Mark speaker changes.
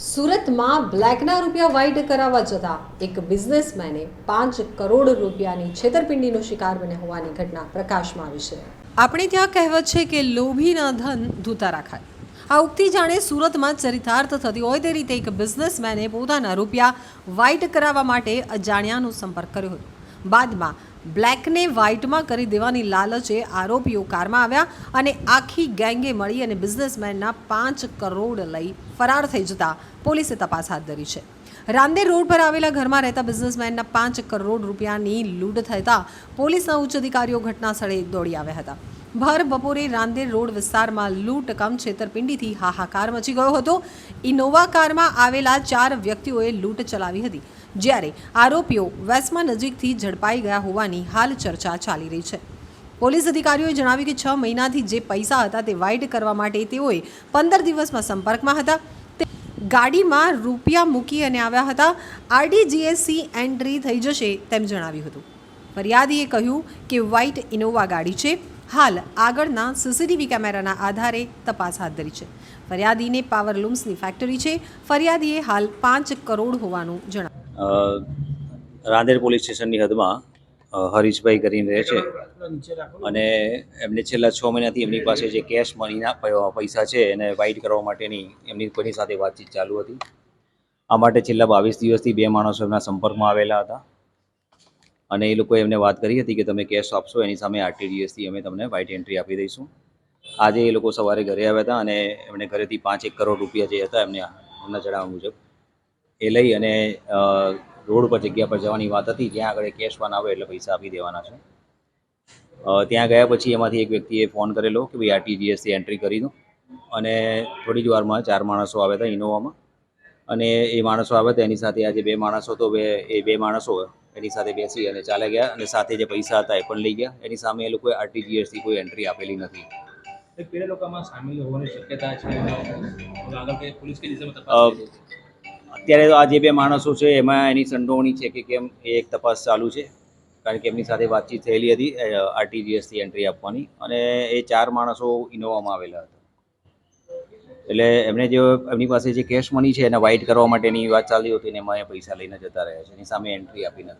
Speaker 1: સુરતમાં બ્લેકના રૂપિયા વ્હાઇટ કરાવવા જતા એક બિઝનેસમેને પાંચ કરોડ રૂપિયાની છેતરપિંડીનો શિકાર બન્યા હોવાની ઘટના પ્રકાશમાં આવી છે. આપણે ત્યાં કહેવત છે કે લોભીના ધન ધૂતા રાખાય આ ઉક્તિ જાણે સુરતમાં ચરિતાર્થ થતી હોય તે રીતે એક બિઝનેસમેને પોતાના રૂપિયા વ્હાઇટ કરાવવા માટે અજાણ્યાનો સંપર્ક કર્યો હતો. બાદમાં બ્લેકને વ્હાઇટમાં કરી દેવાની લાલચે આરોપીઓ કારમાં આવ્યા અને આખી ગેંગે મળી અને બિઝનેસમેનના પાંચ કરોડ લઈ ફરાર થઈ જતા પોલીસે તપાસ હાથ ધરી છે. રાંદેર રોડ પર આવેલા ઘરમાં રહેતા બિઝનેસમેનના પાંચ કરોડ રૂપિયાની લૂંટ થતાં પોલીસના ઉચ્ચ અધિકારીઓ ઘટના સ્થળે દોડી આવ્યા હતા. ભર બપોરે રાંદેર રોડ વિસ્તારમાં લૂંટ કમ છેતરપિંડીથી હાહાકાર મચી ગયો હતો. ઇનોવા કારમાં આવેલા ચાર વ્યક્તિઓએ લૂંટ ચલાવી હતી, જ્યારે આરોપીઓ વેસ્મા નજીકથી ઝડપાઈ ગયા હોવાની હાલ ચર્ચા ચાલી રહી છે. પોલીસ અધિકારીઓએ જણાવ્યું કે છ મહિનાથી જે પૈસા હતા તે વાઇટ કરવા માટે તેઓએ પંદર દિવસમાં સંપર્કમાં હતા. ગાડીમાં રૂપિયા મૂકી અને આવ્યા હતા. આરડીજીએસસી એન્ટ્રી થઈ જશે તેમ જણાવ્યું હતું. ફરિયાદીએ કહ્યું કે વ્હાઇટ ઇનોવા ગાડી છે. હાલ આગળના સીસીટીવી કેમેરાના આધારે તપાસ હાથ ધરી છે. ફરિયાદીને પાવર લૂમ્સની ફેક્ટરી છે. ફરિયાદીએ હાલ પાંચ કરોડ હોવાનું જણાવ્યું.
Speaker 2: રાંદેર પોલીસ સ્ટેશનની હદમાં હરીશભાઈ કરીને રહે છે. અને એમને છેલ્લા છ મહિનાથી એમની પાસે જે કેશ મનીના પૈસા છે, એને વાઇટ કરવા માટેની એમની કોઈની સાથે વાતચીત ચાલુ હતી. આ માટે છેલ્લા બાવીસ દિવસથી બે માણસો એમના સંપર્કમાં આવેલા હતા. અને એ લોકોએ એમને વાત કરી હતી કે તમે કેશ આપશો, એની સામે આરટીડીએસથી અમે તમને વાઇટ એન્ટ્રી આપી દઈશું. આજે એ લોકો સવારે ઘરે આવ્યા હતા અને એમણે ઘરેથી પાંચ એક કરોડ રૂપિયા જે હતા એમને એમના જણાવ્યા મુજબ એ લઈ અને રોડ પર, જગ્યા પર જવાની વાત હતી. જ્યાં આગળ કેશ વાન આવે એટલે પૈસા આપી દેવાના છે. ત્યાં ગયા પછી એમાંથી એક વ્યક્તિએ ફોન કરેલો કે ભાઈ આરટીજીએસથી એન્ટ્રી કરી દો. અને થોડી જ વારમાં ચાર માણસો આવ્યા હતા ઇનોવામાં અને એ માણસો આવ્યા હતા, એની સાથે આજે બે માણસો તો બે, એ બે માણસો એની સાથે બેસી અને ચાલે ગયા અને સાથે જે પૈસા હતા એ પણ લઈ ગયા. એની સામે એ લોકોએ આરટીજીએસથી કોઈ એન્ટ્રી આપેલી નથી? અત્યારે તો આ જે બે માણસો છે એમાં એની સંડોવણી છે કે કેમ એ એક તપાસ ચાલુ છે. કારણ કે એમની સાથે વાતચીત થયેલી હતી આરટીજીએસથી એન્ટ્રી આપવાની. અને એ ચાર માણસો ઇનોવામાં આવેલા હતા. એટલે એમને જે એમની પાસે જે કેશ મની છે એને વાઇટ કરવા માટેની વાત ચાલી હતી ને એમાં એ પૈસા લઈને જતા રહ્યા છે. એની સામે એન્ટ્રી આપી નથી.